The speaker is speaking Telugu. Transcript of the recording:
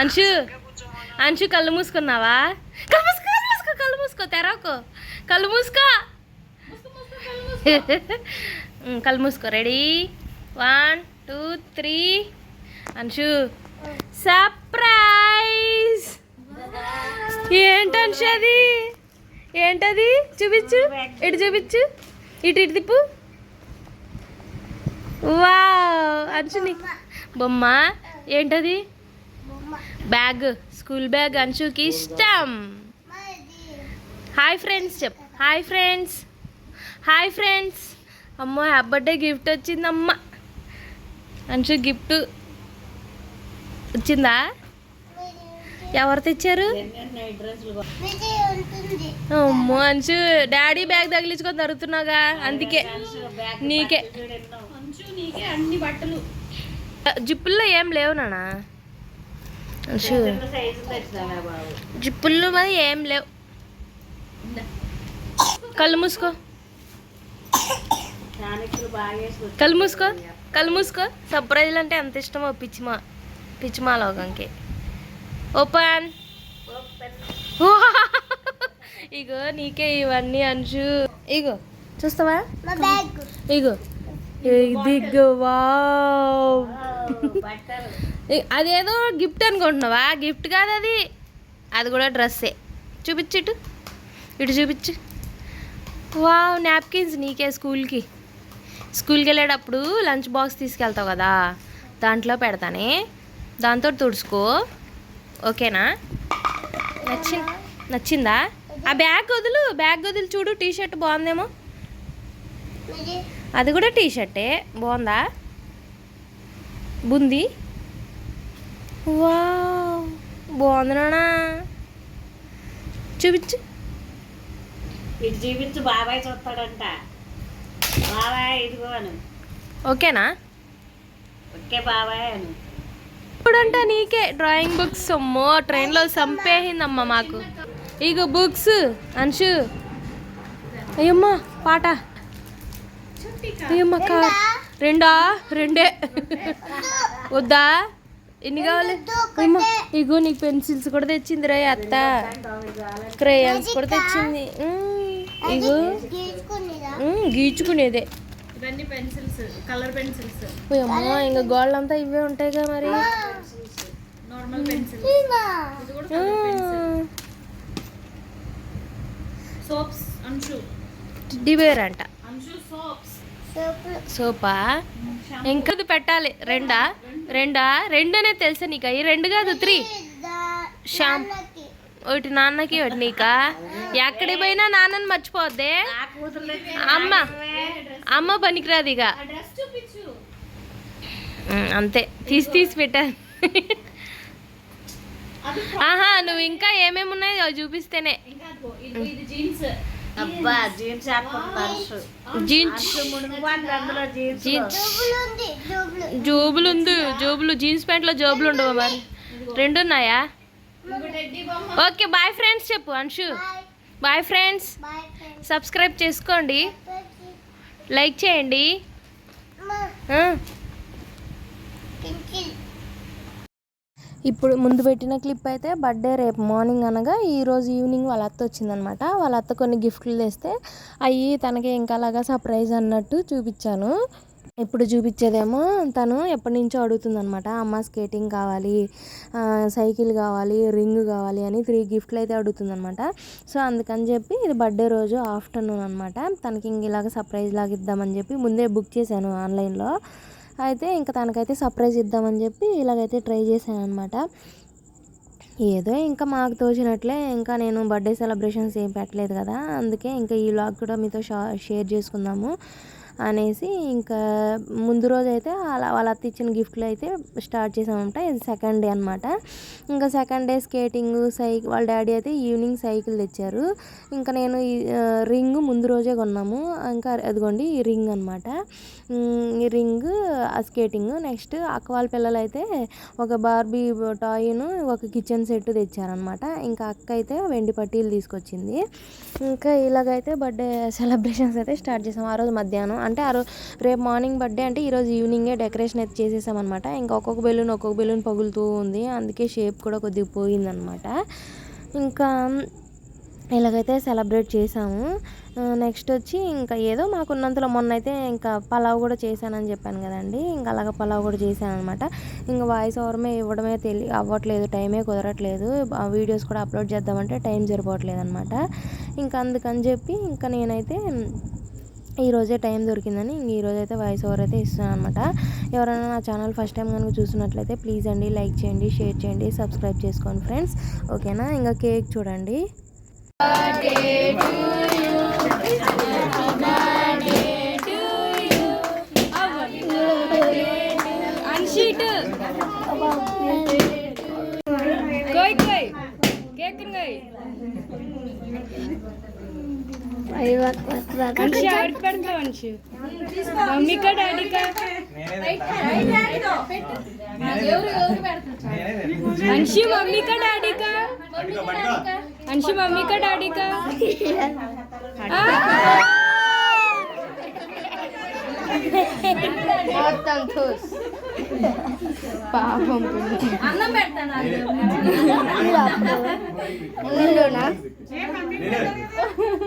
అంశు అంశు కళ్ళు మూసుకున్నావా? కళ్ళు మూసుకో కళ్ళు మూసుకో కళ్ళు మూసుకో తెరకు కళ్ళు మూసుకో. కళ్ళు మూసుకో ready? One two three. Anshu surprise. ఏంటి అంశు అది? ఏంటది? చూపించు. ఇటు చూపించు. ఇటు ఇటు తిప్పు. వా అంశుని. బొమ్మ ఏంటది? బ్యాగ్ స్కూల్ బ్యాగ్ అంశుకి ఇష్టం. హాయ్ ఫ్రెండ్స్ చెప్ హాయ్ ఫ్రెండ్స్. Hi friends. అమ్మో హ్యాపీ బర్త్డే గిఫ్ట్ వచ్చిందమ్మ. అంశు గిఫ్ట్ వచ్చిందా? ఎవరు తెచ్చారు? అమ్మో అంశు డాడీ బ్యాగ్ తగిలించుకొని తరుగుతున్నావుగా అందుకే. నీకే. అన్ని బట్టలు. జిప్పుల్లో ఏం లేవు నానా జిప్పుల్లో మరి ఏం లేవు కళ్ళు మూసుకో కళ్ళు మూసుకో కళ్ళు మూసుకో సర్ప్రైజ్లు అంటే ఎంత ఇష్టమో పిచ్చిమా పిచ్చిమా లోకంకి ఓపెన్ ఇగో నీకే ఇవన్నీ అంశు ఇగో చూస్తావా ఇగో ఇదిగో వావ్ బట్టలు ఇ- అదేదో గిఫ్ట్ అనుకుంటున్నావా? గిఫ్ట్ కాదు అది. అది కూడా డ్రెస్సే చూపించు ఇటు. ఇటు చూపించు వావ్ నాప్కిన్స్ నీకే స్కూల్కి. స్కూల్కి వెళ్ళేటప్పుడు లంచ్ బాక్స్ తీసుకెళ్తావు కదా? దాంట్లో పెడతానే. దాంతో తుడుచుకో. ఓకేనా? నచ్చి నచ్చిందా? ఆ బ్యాగ్ వదులు. బ్యాగ్ వదులు చూడు టీ షర్ట్ బాగుందేమో అది కూడా టీ షర్టే బాగుందా? బుంది? వా బాగుంది నానా చూపించు. ఇటు చూపించు బాబాయ్ చూస్తాడంట. బాబాయ్ ఇదిగో అను. ఓకేనా? ఓకే బాబాయ్ అను. ఇప్పుడంట నీకే డ్రాయింగ్ బుక్స్ అమ్మో ట్రైన్లో చంపేసిందమ్మా మాకు. ఇగో బుక్స్ అంశు. అయ్యమ్మా పాట. అయ్యమ్మ కా రెండా. రెండే. వద్దా? ఎన్ని కావాలి? ఇగో నీకు పెన్సిల్స్ కూడా తెచ్చింది రా అత్త. క్రేయాన్స్ కూడా తెచ్చింది. ఇగో. గీచుకునేదే? ఇవన్నీ పెన్సిల్స్ కలర్ పెన్సిల్స్. అమ్మా ఇంకా గోళ్ళంతా ఇవే ఉంటాయిగా మరి. నార్మల్ పెన్సిల్ ఇది కూడా ఆ, సోప్స్ అంశు. టెడ్డీ బేర్ అంట. అంశు సోప్స్. సోపా? ఇంకా పెట్టాలి. రెండా. రెండా? రెండు అనేది తెలుసా నీకు? ఈ రెండు కాదు త్రీ. షాంప్ ఒకటి నాన్నకి ఒకటి నీకా? ఎక్కడికి పోయినా నాన్నని మర్చిపోద్దే. అమ్మ అమ్మ పనికిరాదు ఇక. అంతే. తీసి తీసి పెట్టాను ఆహా నువ్వు ఇంకా ఏమేమి ఉన్నాయో అవి చూపిస్తేనే ఇది జీన్స్. అబ్బా జీన్స్ జీన్స్. జోబులు. ఉంది జోబులు. జీన్స్ ప్యాంట్లో జోబులు ఉండవు మరి? రెండు ఉన్నాయా ఓకే బాయ్ ఫ్రెండ్స్ చెప్పు అంశు. Bye friends. సబ్స్క్రైబ్ చేసుకోండి. లైక్ చేయండి ఆ. ఇప్పుడు ముందు పెట్టిన క్లిప్ అయితే బర్త్డే రేపు మార్నింగ్ అనగా ఈరోజు ఈవినింగ్ వాళ్ళ అత్త వచ్చిందనమాట. వాళ్ళ అత్త కొన్ని గిఫ్ట్లు తెస్తే అవి తనకి ఇంకా అలాగా సర్ప్రైజ్ అన్నట్టు చూపించాను. ఇప్పుడు చూపించేదేమో తను ఎప్పటి నుంచో అడుగుతుందనమాట. అమ్మ స్కేటింగ్ కావాలి సైకిల్ కావాలి రింగ్ కావాలి అని త్రీ గిఫ్ట్లు అయితే అడుగుతుందనమాట. సో అందుకని చెప్పి ఇది బర్త్డే రోజు ఆఫ్టర్నూన్ అనమాట. తనకి ఇంక ఇలాగ సర్ప్రైజ్ లాగా ఇద్దామని చెప్పి ముందే బుక్ చేశాను ఆన్లైన్లో. అయితే ఇంకా తనకైతే సర్ప్రైజ్ ఇద్దామని చెప్పి ఇలాగైతే ట్రై చేశాను అనమాట ఏదో ఇంకా మాకు తోచినట్లే ఇంకా నేను బర్త్డే సెలబ్రేషన్స్ ఏం పెట్టలేదు కదా అందుకే ఇంకా ఈ వ్లాగ్ కూడా మీతో షా షేర్ చేసుకుందాము. అనేసి ఇంకా ముందు రోజు అయితే అలా వాళ్ళ అత్త ఇచ్చిన గిఫ్ట్లు అయితే స్టార్ట్ చేసామంట. ఇది సెకండ్ డే అనమాట ఇంకా సెకండ్ డే స్కేటింగ్ సైకిల్ వాళ్ళ డాడీ అయితే ఈవినింగ్ సైకిల్ తెచ్చారు. ఇంకా నేను ఈ రింగ్ ముందు రోజే కొన్నాము. ఇంకా అదిగోండి ఈ రింగ్ అనమాట ఈ రింగ్ ఆ స్కేటింగ్. నెక్స్ట్ అక్క వాళ్ళ పిల్లలు అయితే ఒక బార్బీ టాయ్ను ఒక కిచెన్ సెట్ తెచ్చారనమాట ఇంకా అక్క అయితే వెండి పట్టీలు తీసుకొచ్చింది. ఇంకా ఇలాగైతే బర్త్డే సెలబ్రేషన్స్ అయితే స్టార్ట్ చేసాం. ఆ రోజు మధ్యాహ్నం అంటే ఆ రోజు రేపు మార్నింగ్ బర్త్డే అంటే ఈరోజు ఈవినింగే డెకరేషన్ అయితే చేసేసామన్నమాట. ఇంకా ఒక్కొక్క బెలూన్ ఒక్కొక్క బెలూన్ పగులుతూ ఉంది. అందుకే షేప్ కూడా కొద్దిగా పోయిందనమాట ఇంకా ఇలాగైతే సెలబ్రేట్ చేసాము. నెక్స్ట్ వచ్చి ఇంకా ఏదో మాకున్నంతలో మొన్న అయితే ఇంకా పలావ్ కూడా చేశానని చెప్పాను కదండి. ఇంకా అలాగ పలావ్ కూడా చేశాను అనమాట ఇంకా వాయిస్ ఓవర్మే ఇవ్వడమే తెలియ అవ్వట్లేదు టైమే కుదరట్లేదు. ఆ వీడియోస్ కూడా అప్లోడ్ చేద్దామంటే టైం సరిపోవట్లేదు అనమాట ఇంకా అందుకని చెప్పి ఇంకా నేనైతే ఈరోజే టైం దొరికిందని ఇంక అయితే వాయిస్ ఓవర్ అయితే ఇస్తున్నాను అనమాట ఎవరైనా నా ఛానల్ ఫస్ట్ టైం కనుక చూసినట్లయితే ప్లీజ్ అండి లైక్ చేయండి షేర్ చేయండి సబ్స్క్రైబ్ చేసుకోండి ఫ్రెండ్స్. ఓకేనా? ఇంకా కేక్ చూడండి. అన్షీట్ వంశీ ఆడికి పడింది వంశీ మమ్మీ కా డాడీ కా వంశీ మమ్మీ కా డాడీ కా వంశీ మమ్మీ కా డాడీ కా మొత్తం చూసి పాపం అన్నం పెడతాను